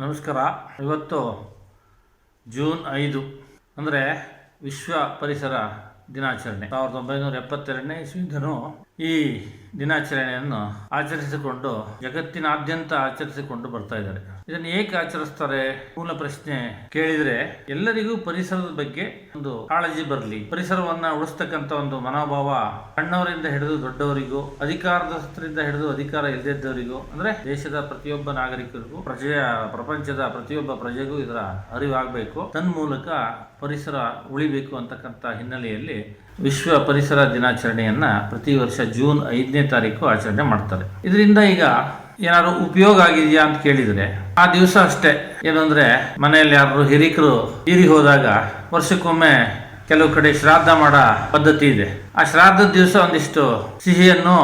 ನಮಸ್ಕಾರ. ಇವತ್ತು ಜೂನ್ ಐದು, ಅಂದರೆ ವಿಶ್ವ ಪರಿಸರ ದಿನಾಚರಣೆ. ಸಾವಿರದ ಒಂಬೈನೂರ ಎಪ್ಪತ್ತೆರಡನೇ ಇಸ್ವಿಂದನು ಈ ದಿನಾಚರಣೆಯನ್ನು ಆಚರಿಸಿಕೊಂಡು, ಜಗತ್ತಿನಾದ್ಯಂತ ಆಚರಿಸಿಕೊಂಡು ಬರ್ತಾ ಇದ್ದಾರೆ. ಇದನ್ನು ಏಕೆ ಆಚರಿಸ್ತಾರೆ? ಮೂಲ ಪ್ರಶ್ನೆ ಕೇಳಿದ್ರೆ, ಎಲ್ಲರಿಗೂ ಪರಿಸರದ ಬಗ್ಗೆ ಒಂದು ಕಾಳಜಿ ಬರಲಿ. ಪರಿಸರವನ್ನ ಉಳಿಸ್ತಕ್ಕಂಥ ಒಂದು ಮನೋಭಾವ ಸಣ್ಣವರಿಂದ ಹಿಡಿದು ದೊಡ್ಡವರಿಗೂ ಅಧಿಕಾರದಸ್ಥರಿಂದ ಹಿಡಿದು ಅಧಿಕಾರ ಇಲ್ಲದಿದ್ದವರಿಗೂ ಅಂದ್ರೆ ದೇಶದ ಪ್ರತಿಯೊಬ್ಬ ನಾಗರಿಕರಿಗೂ, ಪ್ರಜೆಯ, ಪ್ರಪಂಚದ ಪ್ರತಿಯೊಬ್ಬ ಪ್ರಜೆಗೂ ಇದರ ಅರಿವಾಗಬೇಕು. ತನ್ಮೂಲಕ ಪರಿಸರ ಉಳಿಬೇಕು ಅಂತಕ್ಕಂಥ ಹಿನ್ನೆಲೆಯಲ್ಲಿ ವಿಶ್ವ ಪರಿಸರ ದಿನಾಚರಣೆಯನ್ನ ಪ್ರತಿ ವರ್ಷ ಜೂನ್ ಐದನೇ ತಾರೀಕು ಆಚರಣೆ ಮಾಡ್ತಾರೆ. ಇದರಿಂದ ಈಗ ಏನಾದ್ರು ಉಪಯೋಗ ಆಗಿದೆಯಾ ಅಂತ ಕೇಳಿದ್ರೆ, ಆ ದಿವಸ ಅಷ್ಟೇ. ಏನಂದ್ರೆ, ಮನೆಯಲ್ಲಿ ಯಾರು ಹಿರಿಕರು ಹೀರಿ ಹೋದಾಗ ವರ್ಷಕ್ಕೊಮ್ಮೆ ಕೆಲವು ಕಡೆ ಶ್ರಾದ್ದ ಮಾಡೋ ಪದ್ಧತಿ ಇದೆ. ಆ ಶ್ರಾದ್ದದ ದಿವಸ ಒಂದಿಷ್ಟು ಸಿಹಿಯನ್ನು,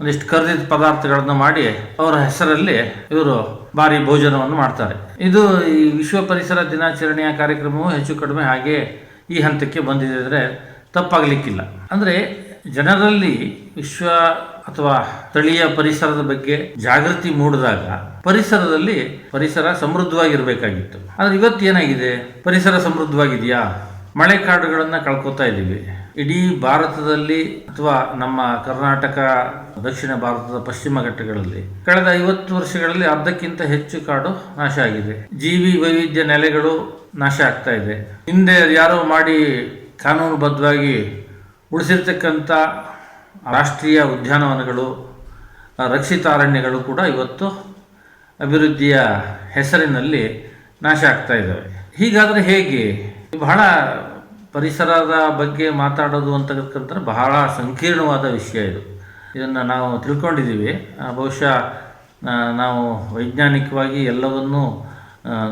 ಒಂದಿಷ್ಟು ಕರೆದಿದ್ದ ಪದಾರ್ಥಗಳನ್ನು ಮಾಡಿ ಅವರ ಹೆಸರಲ್ಲಿ ಇವರು ಭಾರಿ ಭೋಜನವನ್ನು ಮಾಡ್ತಾರೆ. ಇದು ಈ ವಿಶ್ವ ಪರಿಸರ ದಿನಾಚರಣೆಯ ಕಾರ್ಯಕ್ರಮವು ಹೆಚ್ಚು ಕಡಿಮೆ ಹಾಗೆ ಈ ಹಂತಕ್ಕೆ ಬಂದಿದೆ ಅಂದರೆ ತಪ್ಪಾಗಲಿಕ್ಕಿಲ್ಲ. ಅಂದರೆ ಜನರಲ್ಲಿ ವಿಶ್ವ ಅಥವಾ ಸ್ಥಳೀಯ ಪರಿಸರದ ಬಗ್ಗೆ ಜಾಗೃತಿ ಮೂಡಿದಾಗ ಪರಿಸರದಲ್ಲಿ ಪರಿಸರ ಸಮೃದ್ಧವಾಗಿರಬೇಕಾಗಿತ್ತು. ಆದರೆ ಇವತ್ತು ಏನಾಗಿದೆ? ಪರಿಸರ ಸಮೃದ್ಧವಾಗಿದೆಯಾ? ಮಳೆ ಕಾಡುಗಳನ್ನು ಕಳ್ಕೊತಾ ಇದ್ದೀವಿ. ಇಡೀ ಭಾರತದಲ್ಲಿ ಅಥವಾ ನಮ್ಮ ಕರ್ನಾಟಕ, ದಕ್ಷಿಣ ಭಾರತದ ಪಶ್ಚಿಮ ಘಟ್ಟಗಳಲ್ಲಿ ಕಳೆದ ಐವತ್ತು ವರ್ಷಗಳಲ್ಲಿ ಅರ್ಧಕ್ಕಿಂತ ಹೆಚ್ಚು ಕಾಡು ನಾಶ ಆಗಿದೆ. ಜೀವಿ ವೈವಿಧ್ಯ ನೆಲೆಗಳು ನಾಶ ಆಗ್ತಾ ಇದೆ. ಹಿಂದೆ ಯಾರೋ ಮಾಡಿ ಕಾನೂನುಬದ್ಧವಾಗಿ ಉಳಿಸಿರ್ತಕ್ಕಂಥ ರಾಷ್ಟ್ರೀಯ ಉದ್ಯಾನವನಗಳು ರಕ್ಷಿತ ಅರಣ್ಯಗಳು ಕೂಡ ಇವತ್ತು ಅಭಿವೃದ್ಧಿಯ ಹೆಸರಿನಲ್ಲಿ ನಾಶ ಆಗ್ತಾ ಇದ್ದಾವೆ. ಹೀಗಾದರೆ ಹೇಗೆ? ಬಹಳ ಪರಿಸರದ ಬಗ್ಗೆ ಮಾತಾಡೋದು ಅಂತಕ್ಕಂಥ ಬಹಳ ಸಂಕೀರ್ಣವಾದ ವಿಷಯ ಇದು. ಇದನ್ನು ನಾವು ತಿಳ್ಕೊಂಡಿದ್ದೀವಿ. ಬಹುಶಃ ನಾವು ವೈಜ್ಞಾನಿಕವಾಗಿ ಎಲ್ಲವನ್ನೂ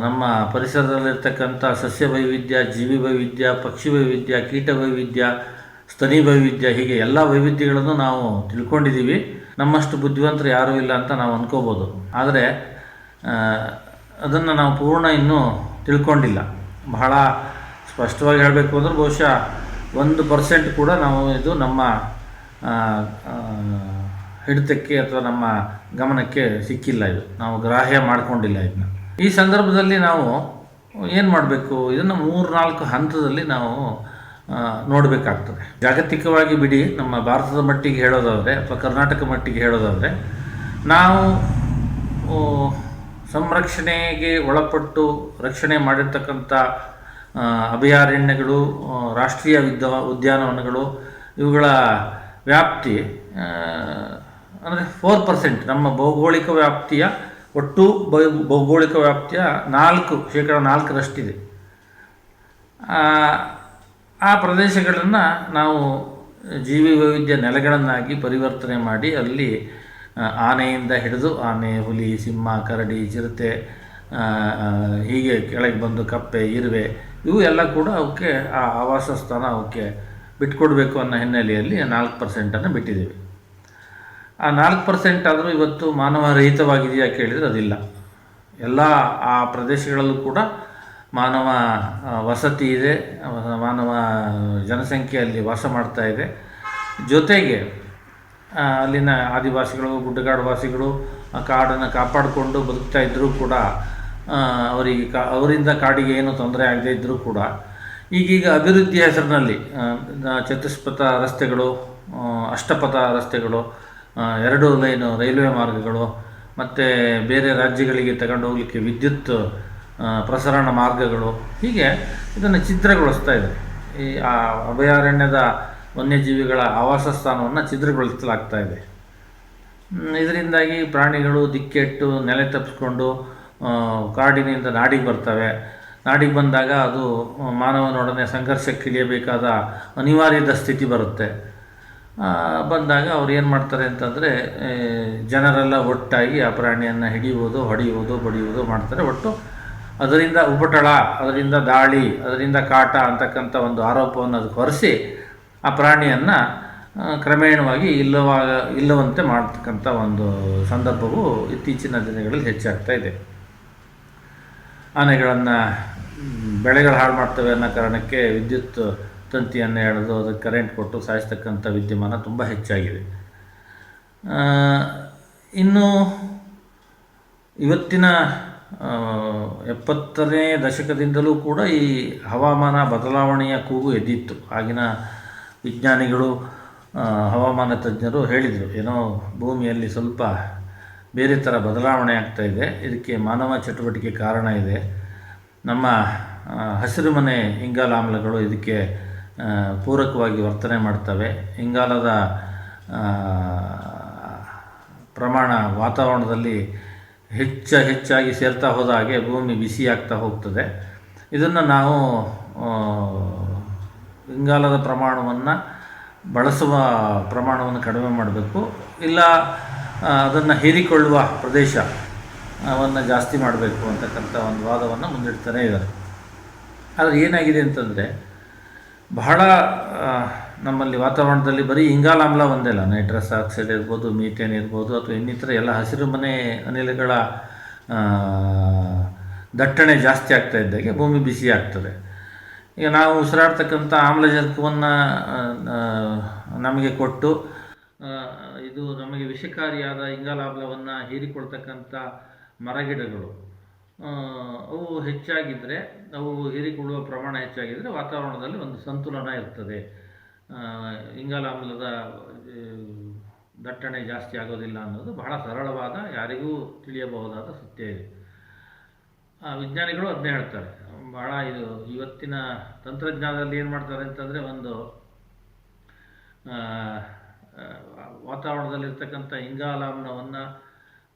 ನಮ್ಮ ಪರಿಸರದಲ್ಲಿರ್ತಕ್ಕಂಥ ಸಸ್ಯ ವೈವಿಧ್ಯ, ಜೀವಿ ವೈವಿಧ್ಯ, ಪಕ್ಷಿ ವೈವಿಧ್ಯ, ಕೀಟ ವೈವಿಧ್ಯ ಸ್ತನಿ ವೈವಿಧ್ಯ, ಹೀಗೆ ಎಲ್ಲ ವೈವಿಧ್ಯಗಳನ್ನು ನಾವು ತಿಳ್ಕೊಂಡಿದ್ದೀವಿ. ನಮ್ಮಷ್ಟು ಬುದ್ಧಿವಂತರು ಯಾರೂ ಇಲ್ಲ ಅಂತ ನಾವು ಅಂದ್ಕೋಬೋದು ಆದರೆ ಅದನ್ನು ನಾವು ಪೂರ್ಣ ಇನ್ನೂ ತಿಳ್ಕೊಂಡಿಲ್ಲ. ಬಹಳ ಸ್ಪಷ್ಟವಾಗಿ ಹೇಳಬೇಕು ಅಂದ್ರೆ ಬಹುಶಃ ಒಂದು ಪರ್ಸೆಂಟ್ ಕೂಡ ನಾವು ಇದು ನಮ್ಮ ಹಿಡಿತಕ್ಕೆ ಅಥವಾ ನಮ್ಮ ಗಮನಕ್ಕೆ ಸಿಕ್ಕಿಲ್ಲ ಇದು. ನಾವು ಗ್ರಾಹ್ಯ ಮಾಡ್ಕೊಂಡಿಲ್ಲ ಇದನ್ನ. ಈ ಸಂದರ್ಭದಲ್ಲಿ ನಾವು ಏನು ಮಾಡಬೇಕು? ಇದನ್ನು ಮೂರು ನಾಲ್ಕು ಹಂತದಲ್ಲಿ ನಾವು ನೋಡಬೇಕಾಗ್ತದೆ. ಜಾಗತಿಕವಾಗಿ ಬಿಡಿ, ನಮ್ಮ ಭಾರತದ ಮಟ್ಟಿಗೆ ಹೇಳೋದಾದರೆ, ಅಥವಾ ಕರ್ನಾಟಕ ಮಟ್ಟಿಗೆ ಹೇಳೋದಾದರೆ, ನಾವು ಸಂರಕ್ಷಣೆಗೆ ಒಳಪಟ್ಟು ರಕ್ಷಣೆ ಮಾಡಿರ್ತಕ್ಕಂಥ ಅಭಯಾರಣ್ಯಗಳು ರಾಷ್ಟ್ರೀಯ ವಿದ್ಯ, ಉದ್ಯಾನವನಗಳು, ಇವುಗಳ ವ್ಯಾಪ್ತಿ ಅಂದರೆ ಫೋರ್ ಪರ್ಸೆಂಟ್ ನಮ್ಮ ಭೌಗೋಳಿಕ ವ್ಯಾಪ್ತಿಯ ಒಟ್ಟು ಭೌಗೋಳಿಕ ವ್ಯಾಪ್ತಿಯ ನಾಲ್ಕು, ಶೇಕಡ ನಾಲ್ಕರಷ್ಟಿದೆ. ಆ, ಪ್ರದೇಶಗಳನ್ನು ನಾವು ಜೀವಿ ವೈವಿಧ್ಯ ನೆಲೆಗಳನ್ನಾಗಿ ಪರಿವರ್ತನೆ ಮಾಡಿ ಅಲ್ಲಿ ಆನೆಯಿಂದ ಹಿಡಿದು ಆನೆ ಹುಲಿ ಸಿಂಹ ಕರಡಿ ಚಿರತೆ ಹೀಗೆ ಕೆಳಗೆ ಬಂದು ಕಪ್ಪೆ ಇರುವೆ ಇವು ಎಲ್ಲ ಕೂಡ ಅವಕ್ಕೆ ಆ ಆವಾಸ ಸ್ಥಾನ ಅವಕ್ಕೆ ಬಿಟ್ಕೊಡ್ಬೇಕು ಅನ್ನೋ ಹಿನ್ನೆಲೆಯಲ್ಲಿ ನಾಲ್ಕು ಪರ್ಸೆಂಟನ್ನು ಬಿಟ್ಟಿದ್ದೀವಿ. ಆ ನಾಲ್ಕು ಪರ್ಸೆಂಟ್ ಆದರೂ ಇವತ್ತು ಮಾನವ ರಹಿತವಾಗಿದೆಯಾ ಕೇಳಿದರೆ ಅದಿಲ್ಲ. ಎಲ್ಲ ಆ ಪ್ರದೇಶಗಳಲ್ಲೂ ಕೂಡ ಮಾನವ ವಸತಿ ಇದೆ. ಮಾನವ ಜನಸಂಖ್ಯೆ ಅಲ್ಲಿ ವಾಸ ಮಾಡ್ತಾ ಇದೆ. ಜೊತೆಗೆ ಅಲ್ಲಿನ ಆದಿವಾಸಿಗಳು ಗುಡ್ಡಗಾಡು ವಾಸಿಗಳು ಆ, ಕಾಡನ್ನು ಕಾಪಾಡಿಕೊಂಡು ಬದುಕ್ತಾ ಇದ್ದರೂ ಕೂಡ ಅವರಿಗೆ ಕಾ, ಅವರಿಂದ ಕಾಡಿಗೆ ಏನು ತೊಂದರೆ ಆಗದೇ ಇದ್ದರೂ ಕೂಡ, ಈಗೀಗ ಅಭಿವೃದ್ಧಿಯ ಹೆಸರಿನಲ್ಲಿ ಚತುಷ್ಪಥ ರಸ್ತೆಗಳು ಅಷ್ಟಪಥ ರಸ್ತೆಗಳು ಎರಡು ಲೈನು ರೈಲ್ವೆ ಮಾರ್ಗಗಳು, ಮತ್ತು ಬೇರೆ ರಾಜ್ಯಗಳಿಗೆ ತಗೊಂಡು ಹೋಗಲಿಕ್ಕೆ ವಿದ್ಯುತ್ ಪ್ರಸರಣ ಮಾರ್ಗಗಳು, ಹೀಗೆ ಇದನ್ನು ಚಿತ್ರಗೊಳಿಸ್ತಾ ಇದೆ. ಈ, ಆ, ಅಭಯಾರಣ್ಯದ ವನ್ಯಜೀವಿಗಳ ಆವಾಸ ಸ್ಥಾನವನ್ನು ಚಿತ್ರಗೊಳಿಸಲಾಗ್ತಾ ಇದೆ ಇದರಿಂದಾಗಿ ಪ್ರಾಣಿಗಳು ದಿಕ್ಕೆಟ್ಟು, ನೆಲೆ ತಪ್ಪಿಸ್ಕೊಂಡು ಕಾಡಿನಿಂದ ನಾಡಿಗೆ ಬರ್ತವೆ. ನಾಡಿಗೆ ಬಂದಾಗ ಅದು ಮಾನವನೊಡನೆ ಸಂಘರ್ಷಕ್ಕಿಳಿಯಬೇಕಾದ ಅನಿವಾರ್ಯದ ಸ್ಥಿತಿ ಬರುತ್ತೆ. ಬಂದಾಗ ಅವ್ರು ಏನು ಮಾಡ್ತಾರೆ ಅಂತಂದರೆ ಜನರೆಲ್ಲ ಒಟ್ಟಾಗಿ ಆ ಪ್ರಾಣಿಯನ್ನು ಹಿಡಿಯುವುದು, ಹೊಡೆಯುವುದು, ಬಡಿಯುವುದು ಮಾಡ್ತಾರೆ. ಒಟ್ಟು ಅದರಿಂದ ಉಪಟಳ, ಅದರಿಂದ ದಾಳಿ, ಅದರಿಂದ ಕಾಟ ಅಂತಕ್ಕಂಥ ಒಂದು ಆರೋಪವನ್ನು ಅದಕ್ಕೆ ಹೊರಿಸಿ ಆ ಪ್ರಾಣಿಯನ್ನು ಕ್ರಮೇಣವಾಗಿ ಇಲ್ಲವಾಗ ಇಲ್ಲವಂತೆ ಮಾಡತಕ್ಕಂಥ ಒಂದು ಸಂದರ್ಭವು ಇತ್ತೀಚಿನ ದಿನಗಳಲ್ಲಿ ಹೆಚ್ಚಾಗ್ತಾ ಇದೆ. ಆನೆಗಳನ್ನು ಬೆಳೆಗಳು ಹಾಳು ಮಾಡ್ತವೆ ಅನ್ನೋ ಕಾರಣಕ್ಕೆ ವಿದ್ಯುತ್ ತಂತಿಯನ್ನು ಎಳೆದು ಅದಕ್ಕೆ ಕರೆಂಟ್ ಕೊಟ್ಟು ಸಾಯಿಸ್ತಕ್ಕಂಥ ವಿದ್ಯಮಾನ ತುಂಬ ಹೆಚ್ಚಾಗಿದೆ. ಇನ್ನು ಇವತ್ತಿನ ಎಪ್ಪತ್ತನೇ ದಶಕದಿಂದಲೂ ಕೂಡ ಈ ಹವಾಮಾನ ಬದಲಾವಣೆಯ ಕೂಗು ಎದ್ದಿತ್ತು. ಆಗಿನ ವಿಜ್ಞಾನಿಗಳು ಹವಾಮಾನ ತಜ್ಞರು ಹೇಳಿದರು, ಏನೋ ಭೂಮಿಯಲ್ಲಿ ಸ್ವಲ್ಪ ಬೇರೆ ಥರ ಬದಲಾವಣೆ ಆಗ್ತಾ ಇದೆ, ಇದಕ್ಕೆ ಮಾನವ ಚಟುವಟಿಕೆ ಕಾರಣ ಇದೆ. ನಮ್ಮ ಹಸಿರುಮನೆ ಇಂಗಾಲ ಆಮ್ಲಗಳು ಇದಕ್ಕೆ ಪೂರಕವಾಗಿ ವರ್ತನೆ ಮಾಡ್ತವೆ. ಇಂಗಾಲದ ಪ್ರಮಾಣ ವಾತಾವರಣದಲ್ಲಿ ಹೆಚ್ಚ ಹೆಚ್ಚಾಗಿ ಸೇರ್ತಾ ಹೋದ ಹಾಗೆ ಭೂಮಿ ಬಿಸಿ ಆಗ್ತಾ ಹೋಗ್ತದೆ. ಇದನ್ನು ನಾವು ಇಂಗಾಲದ ಪ್ರಮಾಣವನ್ನು ಬಳಸುವ ಪ್ರಮಾಣವನ್ನು ಕಡಿಮೆ ಮಾಡಬೇಕು. ಇಲ್ಲ ಅದನ್ನು ಹೀರಿಕೊಳ್ಳುವ ಪ್ರದೇಶ ಅವನ್ನು ಜಾಸ್ತಿ ಮಾಡಬೇಕು ಅಂತಕ್ಕಂಥ ಒಂದು ವಾದವನ್ನು ಮುಂದಿಡ್ತಾನೆ ಇದ್ದಾರೆ. ಆದರೆ ಏನಾಗಿದೆ ಅಂತಂದರೆ, ಬಹಳ ನಮ್ಮಲ್ಲಿ ವಾತಾವರಣದಲ್ಲಿ ಬರೀ ಇಂಗಾಲಾಮ್ಲ ಒಂದೇ ಅಲ್ಲ. ನೈಟ್ರಸ್ ಆಕ್ಸೈಡ್ ಇರ್ಬೋದು, ಮೀಥೇನ್ ಇರ್ಬೋದು, ಅಥವಾ ಇನ್ನಿತರ ಎಲ್ಲ ಹಸಿರು ಮನೆ ಅನಿಲಗಳ ದಟ್ಟಣೆ ಜಾಸ್ತಿ ಆಗ್ತಾ ಇದ್ದಾಗೆ, ಭೂಮಿ ಬಿಸಿ ಆಗ್ತದೆ. ಈಗ ನಾವು ಉಸಿರಾಡ್ತಕ್ಕಂಥ ಆಮ್ಲಜನಕವನ್ನು ನಮಗೆ ಕೊಟ್ಟು ಇದು ನಮಗೆ ವಿಷಕಾರಿಯಾದ ಇಂಗಾಲಾಮ್ಲವನ್ನು ಹೀರಿಕೊಳ್ತಕ್ಕಂಥ ಮರಗಿಡಗಳು ಅವು ಹೆಚ್ಚಾಗಿದ್ದರೆ ಅವು ಹೀರಿಕೊಳ್ಳುವ ಪ್ರಮಾಣ ಹೆಚ್ಚಾಗಿದ್ದರೆ ವಾತಾವರಣದಲ್ಲಿ ಒಂದು ಸಂತುಲನ ಇರ್ತದೆ. ಆ, ಇಂಗಾಲಾಮ್ಲದ ದಟ್ಟಣೆ ಜಾಸ್ತಿ ಆಗೋದಿಲ್ಲ ಅನ್ನೋದು ಬಹಳ ಸರಳವಾದ ಯಾರಿಗೂ ತಿಳಿಯಬಹುದಾದ ಸತ್ಯ ಇದೆ. ವಿಜ್ಞಾನಿಗಳು ಅದನ್ನೇ ಹೇಳ್ತಾರೆ. ಬಹಳ ಇದು ಇವತ್ತಿನ ತಂತ್ರಜ್ಞಾನದಲ್ಲಿ ಏನು ಮಾಡ್ತಾರೆ ಅಂತಂದರೆ ಒಂದು ವಾತಾವರಣದಲ್ಲಿರ್ತಕ್ಕಂಥ ಇಂಗಾಲಾಮ್ಲವನ್ನು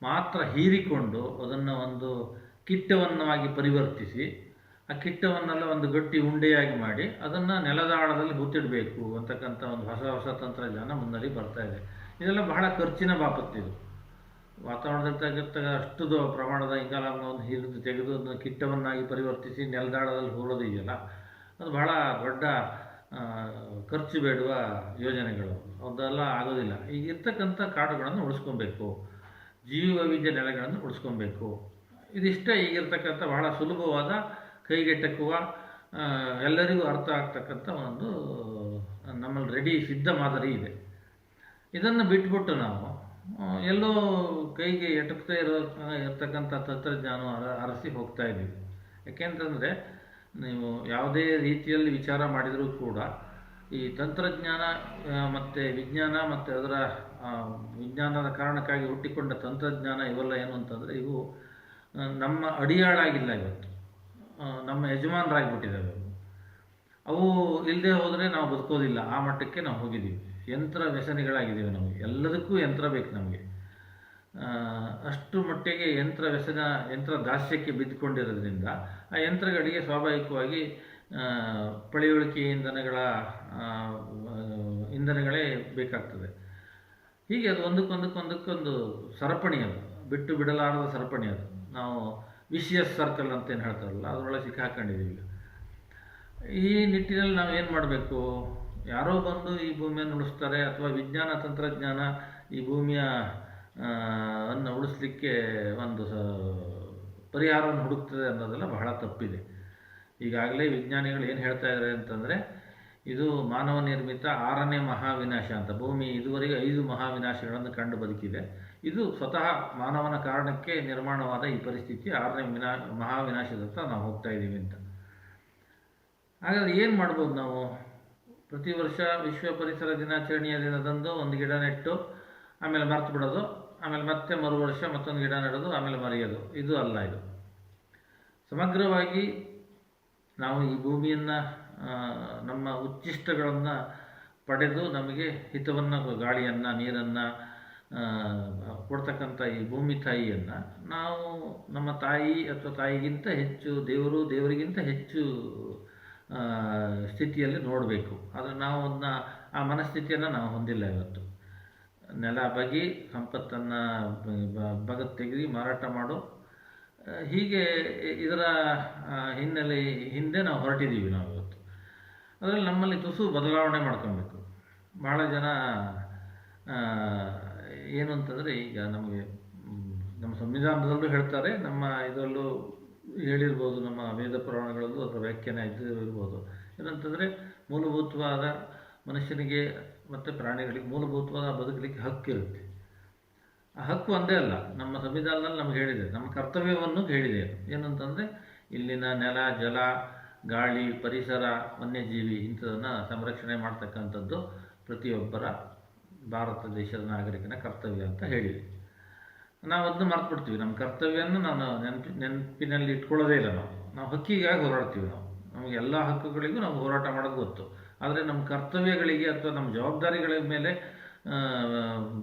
ಮಾತ್ರ ಹೀರಿಕೊಂಡು ಅದನ್ನು ಒಂದು ಕಿಟ್ಟವನ್ನಾಗಿ ಪರಿವರ್ತಿಸಿ ಆ ಕಿಟ್ಟವನ್ನೆಲ್ಲ ಒಂದು ಗಟ್ಟಿ ಉಂಡೆಯಾಗಿ ಮಾಡಿ ಅದನ್ನು ನೆಲದಾಳದಲ್ಲಿ ಹೂತಿಡಬೇಕು ಅಂತಕ್ಕಂಥ ಒಂದು ಹೊಸ ಹೊಸ ತಂತ್ರಜ್ಞಾನ ಮುನ್ನಲ್ಲಿ ಬರ್ತಾ ಇದೆ. ಇದೆಲ್ಲ ಬಹಳ ಖರ್ಚಿನ ಬಾಪತ್ತಿದು ವಾತಾವರಣದಲ್ಲಿರ್ತಕ್ಕಂಥ ಅಷ್ಟು ಪ್ರಮಾಣದ ಪ್ರಮಾಣದ ಒಂದು ಹಿರಿದು ತೆಗೆದು ಅದನ್ನು ಕಿಟ್ಟವನ್ನಾಗಿ ಪರಿವರ್ತಿಸಿ ನೆಲದಾಳದಲ್ಲಿ ಹೂಡೋದು ಇದೆಯಲ್ಲ, ಅದು ಬಹಳ ದೊಡ್ಡ ಖರ್ಚು ಬೇಡುವ ಯೋಜನೆಗಳು. ಅದೆಲ್ಲ ಆಗೋದಿಲ್ಲ. ಈಗ ಇರ್ತಕ್ಕಂಥ ಕಾಡುಗಳನ್ನು ಉಳಿಸ್ಕೊಬೇಕು. ಜೀವ ವೈವಿಧ್ಯ ನೆಲೆಗಳನ್ನು ಉಳಿಸ್ಕೊಬೇಕು. ಇದಿಷ್ಟೇ ಈಗಿರ್ತಕ್ಕಂಥ ಬಹಳ ಸುಲಭವಾದ ಕೈಗೆಟಕುವ ಎಲ್ಲರಿಗೂ ಅರ್ಥ ಆಗ್ತಕ್ಕಂಥ ಒಂದು, ನಮ್ಮಲ್ಲಿ ರೆಡಿ ಸಿದ್ಧ ಮಾದರಿ ಇದೆ. ಇದನ್ನು ಬಿಟ್ಬಿಟ್ಟು ನಾವು ಎಲ್ಲೋ ಕೈಗೆ ಎಟಕ್ತಾ ಇರೋ ಇರ್ತಕ್ಕಂಥ ತಂತ್ರಜ್ಞಾನ ಅರ- ಅರಸಿ ಹೋಗ್ತಾ ಇದ್ದೀವಿ. ಯಾಕೆಂತಂದರೆ, ನೀವು ಯಾವುದೇ ರೀತಿಯಲ್ಲಿ ವಿಚಾರ ಮಾಡಿದರೂ ಕೂಡ, ಈ ತಂತ್ರಜ್ಞಾನ ಮತ್ತು ವಿಜ್ಞಾನ ಮತ್ತು ಅದರ ವಿಜ್ಞಾನದ ಕಾರಣಕ್ಕಾಗಿ ಹುಟ್ಟಿಕೊಂಡ ತಂತ್ರಜ್ಞಾನ ಇವೆಲ್ಲ ಏನು ಅಂತಂದರೆ, ಇವು ನಮ್ಮ ಅಡಿಯಾಳಾಗಿಲ್ಲ ಇವತ್ತು. ನಮ್ಮ ಯಜಮಾನರಾಗಿಬಿಟ್ಟಿದ್ದಾವೆ ಅವು ಇಲ್ಲದೆ ಹೋದರೆ ನಾವು ಬದುಕೋದಿಲ್ಲ. ಆ ಮಟ್ಟಕ್ಕೆ ನಾವು ಹೋಗಿದ್ದೀವಿ. ಯಂತ್ರ ವ್ಯಸನಿಗಳಾಗಿದ್ದೀವಿ ನಾವು. ಎಲ್ಲದಕ್ಕೂ ಯಂತ್ರ ಬೇಕು ನಮಗೆ. ಅಷ್ಟು ಮಟ್ಟಿಗೆ ಯಂತ್ರ ವ್ಯಸನ, ಯಂತ್ರ ದಾಸ್ಯಕ್ಕೆ ಬಿದ್ದುಕೊಂಡಿರೋದ್ರಿಂದ ಆ ಯಂತ್ರಗಳಿಗೆ ಸ್ವಾಭಾವಿಕವಾಗಿ ಪಳಿಯುಳಿಕೆ ಇಂಧನಗಳ ಇಂಧನಗಳೇ ಬೇಕಾಗ್ತದೆ. ಹೀಗೆ ಅದು ಒಂದಕ್ಕೊಂದಕ್ಕೊಂದಕ್ಕೊಂದು ಸರಪಣಿ ಅದು. ಬಿಟ್ಟು ಬಿಡಲಾರದ ಸರಪಣಿ ಅದು. ನಾವು ವಿಶಿಯಸ್ ಸರ್ಕಲ್ ಅಂತ ಏನು ಹೇಳ್ತಾರಲ್ಲ, ಅದರೊಳಗೆ ಸಿಕ್ಕಾಕೊಂಡಿದ್ದೀವಿ ಈಗ. ಈ ನಿಟ್ಟಿನಲ್ಲಿ ನಾವು ಏನು ಮಾಡಬೇಕು? ಯಾರೋ ಬಂದು ಈ ಭೂಮಿಯನ್ನು ಉಳಿಸ್ತಾರೆ, ಅಥವಾ ವಿಜ್ಞಾನ ತಂತ್ರಜ್ಞಾನ ಈ ಭೂಮಿಯ ಅನ್ನು ಉಳಿಸ್ಲಿಕ್ಕೆ ಒಂದು ಪರಿಹಾರವನ್ನು ಹುಡುಕ್ತದೆ ಅನ್ನೋದೆಲ್ಲ ಬಹಳ ತಪ್ಪಿದೆ. ಈಗಾಗಲೇ ವಿಜ್ಞಾನಿಗಳು ಏನು ಹೇಳ್ತಾ ಇದ್ದಾರೆ ಅಂತಂದರೆ, ಇದು ಮಾನವ ನಿರ್ಮಿತ ಆರನೇ ಮಹಾವಿನಾಶ ಅಂತ, ಭೂಮಿ ಇದುವರೆಗೆ ಐದು ಮಹಾವಿನಾಶಗಳನ್ನು ಕಂಡು ಬದುಕಿದೆ. ಇದು ಸ್ವತಃ ಮಾನವನ ಕಾರಣಕ್ಕೆ ನಿರ್ಮಾಣವಾದ ಈ ಪರಿಸ್ಥಿತಿ ಆರನೇ ವಿನಾ, ಮಹಾವಿನಾಶದತ್ತ ನಾವು ಹೋಗ್ತಾ ಇದ್ದೀವಿ ಅಂತ. ಹಾಗಾದ್ರೆ ಏನು ಮಾಡ್ಬೋದು ನಾವು? ಪ್ರತಿ ವರ್ಷ ವಿಶ್ವ ಪರಿಸರ ದಿನಾಚರಣೆಯ ದಿನದಂದು ಒಂದು ಗಿಡ ನೆಟ್ಟು ಆಮೇಲೆ ಮರ್ತು ಬಿಡೋದು, ಆಮೇಲೆ ಮತ್ತೆ ಮರು ವರ್ಷ ಮತ್ತೊಂದು ಗಿಡ ನೆಡೋದು, ಆಮೇಲೆ ಮರೆಯೋದು. ಇದು ಅಲ್ಲ ಇದು. ಸಮಗ್ರವಾಗಿ ನಾವು ಈ ಭೂಮಿಯನ್ನು ನಮ್ಮ ಉಚ್ಚಿಷ್ಟಗಳನ್ನು ಪಡೆದು ನಮಗೆ ಹಿತವನ್ನು, ಗಾಳಿಯನ್ನು, ನೀರನ್ನು ಕೊಡ್ತಕ್ಕಂಥ ಈ ಭೂಮಿ ತಾಯಿಯನ್ನು ನಾವು ನಮ್ಮ ತಾಯಿ ಅಥವಾ ತಾಯಿಗಿಂತ ಹೆಚ್ಚು, ದೇವರು ದೇವರಿಗಿಂತ ಹೆಚ್ಚು ಸ್ಥಿತಿಯಲ್ಲಿ ನೋಡಬೇಕು. ಆದರೆ ನಾವು ಅದನ್ನ, ಆ ಮನಸ್ಥಿತಿಯನ್ನು ನಾವು ಹೊಂದಿಲ್ಲ ಇವತ್ತು. ನೆಲ ಬಗೆ, ಸಂಪತ್ತನ್ನು ಬಗತ್ ತೆಗೆದು ಮಾರಾಟ ಮಾಡು. ಹೀಗೆ ಇದರ ಹಿನ್ನೆಲೆ, ಹಿಂದೆ ನಾವು ಹೊರಟಿದ್ದೀವಿ ನಾವು ಇವತ್ತು. ಅದರಲ್ಲಿ ನಮ್ಮಲ್ಲಿ ತುಸು ಬದಲಾವಣೆ ಮಾಡ್ಕೊಬೇಕು ಭಾಳ ಜನ ಏನು ಅಂತಂದರೆ ಈಗ ನಮಗೆ ನಮ್ಮ ಸಂವಿಧಾನದಲ್ಲೂ ಹೇಳ್ತಾರೆ, ನಮ್ಮ ಇದರಲ್ಲೂ ಹೇಳಿರ್ಬೋದು, ನಮ್ಮ ವೇದ ಪುರಾಣಗಳಲ್ಲೂ ಅದರ ವ್ಯಾಖ್ಯಾನ ಇದ್ದಿರ್ಬೋದು ಏನಂತಂದರೆ ಮೂಲಭೂತವಾದ ಮನುಷ್ಯನಿಗೆ ಮತ್ತು ಪ್ರಾಣಿಗಳಿಗೆ ಮೂಲಭೂತವಾದ ಬದುಕಲಿಕ್ಕೆ ಹಕ್ಕು ಇರುತ್ತೆ ಆ ಹಕ್ಕು ಒಂದೇ ಅಲ್ಲ, ನಮ್ಮ ಸಂವಿಧಾನದಲ್ಲಿ ನಮ್ಗೆ ಹೇಳಿದೆ, ನಮ್ಮ ಕರ್ತವ್ಯವನ್ನು ಹೇಳಿದೆ. ಏನಂತಂದರೆ ಇಲ್ಲಿನ ನೆಲ, ಜಲ, ಗಾಳಿ, ಪರಿಸರ, ವನ್ಯಜೀವಿ ಇಂಥದನ್ನು ಸಂರಕ್ಷಣೆ ಮಾಡ್ತಕ್ಕಂಥದ್ದು ಪ್ರತಿಯೊಬ್ಬರ ಭಾರತ ದೇಶದ ನಾಗರಿಕನ ಕರ್ತವ್ಯ ಅಂತ ಹೇಳಿದೆ ನಾವು ಅದನ್ನು ಮರ್ತ್ಬಿಡ್ತೀವಿ. ನಮ್ಮ ಕರ್ತವ್ಯವನ್ನು ನಾನು ನೆನಪಿ, ನೆನಪಿನಲ್ಲಿ ಇಟ್ಕೊಳ್ಳೋದೇ ಇಲ್ಲ ನಾವು. ನಾವು ಹಕ್ಕಿಗಾಗಿ ಹೋರಾಡ್ತೀವಿ ನಾವು. ನಮಗೆ ಎಲ್ಲ ಹಕ್ಕುಗಳಿಗೂ ನಾವು ಹೋರಾಟ ಮಾಡೋದು ಗೊತ್ತು. ಆದರೆ ನಮ್ಮ ಕರ್ತವ್ಯಗಳಿಗೆ ಅಥವಾ ನಮ್ಮ ಜವಾಬ್ದಾರಿಗಳ ಮೇಲೆ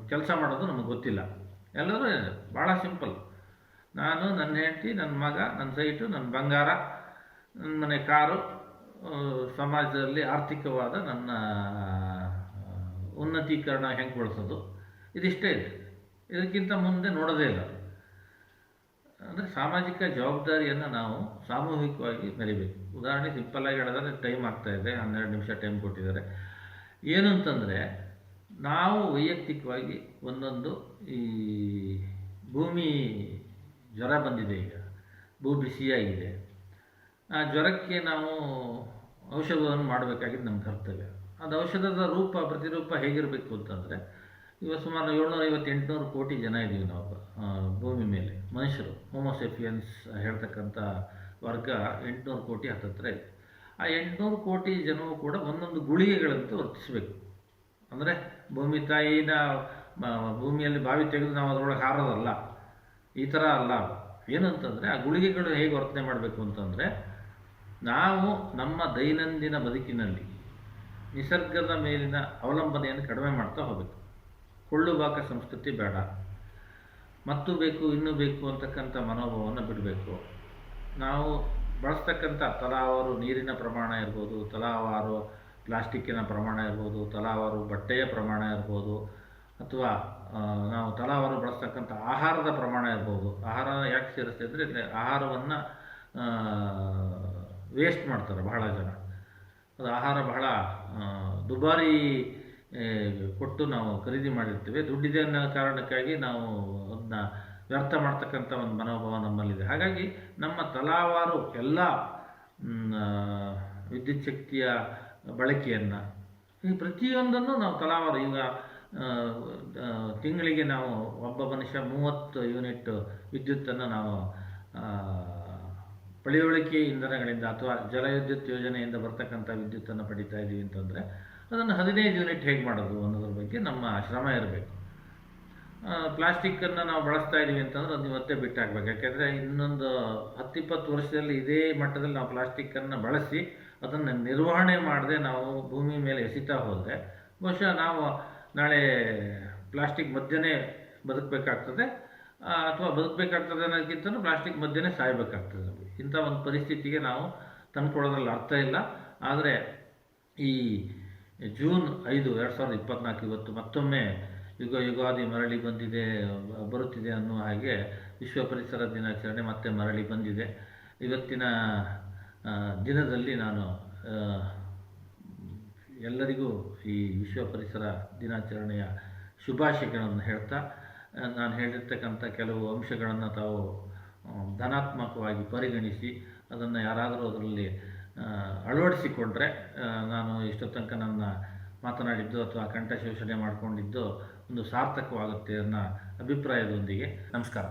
ಕೆಲಸ ಮಾಡೋದು ನಮಗೆ ಗೊತ್ತಿಲ್ಲ. ಎಲ್ಲರೂ ಭಾಳ ಸಿಂಪಲ್. ನಾನು, ನನ್ನ ಹೆಂಡತಿ, ನನ್ನ ಮಗ, ನನ್ನ ಸೈಟು, ನನ್ನ ಬಂಗಾರ, ನನ್ನ ಮನೆ ಕಾರು ಸಮಾಜದಲ್ಲಿ ಆರ್ಥಿಕವಾದ ನನ್ನ ಉನ್ನತೀಕರಣ ಹೆಂಗೆ ಬಳಸೋದು? ಇದಿಷ್ಟೇ ಇದೆ. ಇದಕ್ಕಿಂತ ಮುಂದೆ ನೋಡೋದೇ ಇಲ್ಲ. ಅಂದರೆ ಸಾಮಾಜಿಕ ಜವಾಬ್ದಾರಿಯನ್ನು ನಾವು ಸಾಮೂಹಿಕವಾಗಿ ಮೆರಿಬೇಕು ಉದಾಹರಣೆ ಸಿಂಪಲ್ಲಾಗಿ ಹೇಳಿದ್ರೆ ಟೈಮ್ ಆಗ್ತಾ ಇದೆ, ಹನ್ನೆರಡು ನಿಮಿಷ ಟೈಮ್ ಕೊಟ್ಟಿದ್ದಾರೆ. ಏನು ಅಂತಂದರೆ ನಾವು ವೈಯಕ್ತಿಕವಾಗಿ ಒಂದೊಂದು ಈ ಭೂಮಿ ಜ್ವರ ಬಂದಿದೆ ಈಗ. ಭೂ ಬಿಸಿಯಾಗಿದೆ. ಆ ಜ್ವರಕ್ಕೆ ನಾವು ಔಷಧವನ್ನು ಮಾಡಬೇಕಾಗಿದ್ದು ನಮ್ಮ ಕರ್ತವ್ಯ. ಅದು ಔಷಧದ ರೂಪ, ಪ್ರತಿರೂಪ ಹೇಗಿರಬೇಕು ಅಂತಂದರೆ ಇವತ್ತು ಸುಮಾರು ಏಳ್ನೂರ ಐವತ್ತು ಎಂಟುನೂರು ಕೋಟಿ ಜನ ಇದ್ದೀವಿ ನಾವು ಭೂಮಿ ಮೇಲೆ, ಮನುಷ್ಯರು ಹೋಮೋಸೆಫಿಯನ್ಸ್ ಹೇಳ್ತಕ್ಕಂಥ ವರ್ಗ ಎಂಟುನೂರು ಕೋಟಿ ಹತ್ತತ್ರ ಇದೆ. ಆ ಎಂಟುನೂರು ಕೋಟಿ ಜನವು ಕೂಡ ಒಂದೊಂದು ಗುಳಿಗೆಗಳಂತೆ ವರ್ತಿಸಬೇಕು. ಅಂದರೆ ಭೂಮಿ ತಾಯಿನ ಭೂಮಿಯಲ್ಲಿ ಬಾವಿ ತೆಗೆದು ನಾವು ಅದರೊಳಗೆ ಹಾರೋದಲ್ಲ, ಈ ಥರ ಅಲ್ಲ. ಏನಂತಂದರೆ ಆ ಗುಳಿಗೆಗಳು ಹೇಗೆ ವರ್ತನೆ ಮಾಡಬೇಕು ಅಂತಂದರೆ, ನಾವು ನಮ್ಮ ದೈನಂದಿನ ಬದುಕಿನಲ್ಲಿ ನಿಸರ್ಗದ ಮೇಲಿನ ಅವಲಂಬನೆಯನ್ನು ಕಡಿಮೆ ಮಾಡ್ತಾ ಹೋಗಬೇಕು ಕೊಳ್ಳುಬಾಕ ಸಂಸ್ಕೃತಿ ಬೇಡ. ಮತ್ತು ಬೇಕು, ಇನ್ನೂ ಬೇಕು ಅಂತಕ್ಕಂಥ ಮನೋಭಾವವನ್ನು ಬಿಡಬೇಕು. ನಾವು ಬಳಸ್ತಕ್ಕಂಥ ತಲಾವಾರು ನೀರಿನ ಪ್ರಮಾಣ ಇರ್ಬೋದು, ತಲಾವಾರು ಪ್ಲಾಸ್ಟಿಕ್ಕಿನ ಪ್ರಮಾಣ ಇರ್ಬೋದು, ತಲಾವಾರು ಬಟ್ಟೆಯ ಪ್ರಮಾಣ ಇರ್ಬೋದು, ಅಥವಾ ನಾವು ತಲಾವಾರು ಬಳಸ್ತಕ್ಕಂಥ ಆಹಾರದ ಪ್ರಮಾಣ ಇರ್ಬೋದು. ಆಹಾರ ಯಾಕೆ ಸೇರಿಸ್ತೆ ಅಂದರೆ ಆಹಾರವನ್ನು ವೇಸ್ಟ್ ಮಾಡ್ತಾರೆ ಬಹಳ ಜನ. ಅದು ಆಹಾರ ಬಹಳ ದುಬಾರಿ ಕೊಟ್ಟು ನಾವು ಖರೀದಿ ಮಾಡಿರ್ತೇವೆ. ದುಡ್ಡಿದೆ ಅನ್ನೋ ಕಾರಣಕ್ಕಾಗಿ ನಾವು ಅದನ್ನ ವ್ಯರ್ಥ ಮಾಡ್ತಕ್ಕಂಥ ಒಂದು ಮನೋಭಾವ ನಮ್ಮಲ್ಲಿದೆ. ಹಾಗಾಗಿ ನಮ್ಮ ತಲಾವಾರು ಎಲ್ಲ ವಿದ್ಯುತ್ ಶಕ್ತಿಯ ಬಳಕೆಯನ್ನು ಈ ಪ್ರತಿಯೊಂದನ್ನು ನಾವು ತಲಾವಾರು ಈಗ ತಿಂಗಳಿಗೆ ನಾವು ಒಬ್ಬ ಮನುಷ್ಯ ಮೂವತ್ತು ಯೂನಿಟ್ ವಿದ್ಯುತ್ತನ್ನು ನಾವು ಪಳೆಯುಳಿಕೆ ಇಂಧನಗಳಿಂದ ಅಥವಾ ಜಲವಿದ್ಯುತ್ ಯೋಜನೆಯಿಂದ ಬರ್ತಕ್ಕಂಥ ವಿದ್ಯುತ್ತನ್ನು ಪಡಿತಾ ಇದ್ದೀವಿ ಅಂತಂದರೆ ಅದನ್ನು ಹದಿನೈದು ಯೂನಿಟ್ ಹೇಗೆ ಮಾಡೋದು ಅನ್ನೋದ್ರ ಬಗ್ಗೆ ನಮ್ಮ ಶ್ರಮ ಇರಬೇಕು. ಪ್ಲಾಸ್ಟಿಕ್ಕನ್ನು ನಾವು ಬಳಸ್ತಾ ಇದ್ದೀವಿ ಅಂತಂದ್ರೆ ಅದು ಇವತ್ತೇ ಬಿಟ್ಟಾಗಬೇಕು. ಯಾಕೆಂದರೆ ಇನ್ನೊಂದು ಹತ್ತಿಪ್ಪತ್ತು ವರ್ಷದಲ್ಲಿ ಇದೇ ಮಟ್ಟದಲ್ಲಿ ನಾವು ಪ್ಲಾಸ್ಟಿಕ್ಕನ್ನು ಬಳಸಿ ಅದನ್ನು ನಿರ್ವಹಣೆ ಮಾಡದೆ ನಾವು ಭೂಮಿ ಮೇಲೆ ಎಸಿತಾ ಹೋದರೆ ಬಹುಶಃ ನಾವು ನಾಳೆ ಪ್ಲಾಸ್ಟಿಕ್ ಮಧ್ಯನೇ ಬದುಕಬೇಕಾಗ್ತದೆ. ಅಥವಾ ಬದುಕಬೇಕಾಗ್ತದೆ ಅನ್ನೋದಕ್ಕಿಂತ ಪ್ಲಾಸ್ಟಿಕ್ ಮಧ್ಯನೇ ಸಾಯಬೇಕಾಗ್ತದೆ ನಮಗೆ. ಇಂಥ ಒಂದು ಪರಿಸ್ಥಿತಿಗೆ ನಾವು ತಂದ್ಕೊಳ್ಳೋದ್ರಲ್ಲಿ ಅರ್ಥ ಇಲ್ಲ. ಆದರೆ ಈ ಜೂನ್ ಐದು ಎರಡು ಸಾವಿರದ ಇಪ್ಪತ್ನಾಲ್ಕು ಇವತ್ತು ಮತ್ತೊಮ್ಮೆ ಯುಗ ಯುಗಾದಿ ಮರಳಿ ಬಂದಿದೆ, ಬರುತ್ತಿದೆ ಅನ್ನುವ ಹಾಗೆ ವಿಶ್ವ ಪರಿಸರ ದಿನಾಚರಣೆ ಮತ್ತೆ ಮರಳಿ ಬಂದಿದೆ. ಇವತ್ತಿನ ದಿನದಲ್ಲಿ ನಾನು ಎಲ್ಲರಿಗೂ ಈ ವಿಶ್ವ ಪರಿಸರ ದಿನಾಚರಣೆಯ ಶುಭಾಶಯಗಳನ್ನು ಹೇಳ್ತಾ ನಾನು ಹೇಳಿರ್ತಕ್ಕಂಥ ಕೆಲವು ಅಂಶಗಳನ್ನು ತಾವು ಧನಾತ್ಮಕವಾಗಿ ಪರಿಗಣಿಸಿ ಅದನ್ನು ಯಾರಾದರೂ ಅದರಲ್ಲಿ ಅಳವಡಿಸಿಕೊಂಡ್ರೆ ನಾನು ಇಷ್ಟು ತನಕ ನನ್ನ ಮಾತನಾಡಿದ್ದು ಅಥವಾ ಕಂಠ ಶೋಷಣೆ ಮಾಡಿಕೊಂಡಿದ್ದು ಒಂದು ಸಾರ್ಥಕವಾಗುತ್ತೆ ಅನ್ನೋ ಅಭಿಪ್ರಾಯದೊಂದಿಗೆ ನಮಸ್ಕಾರ.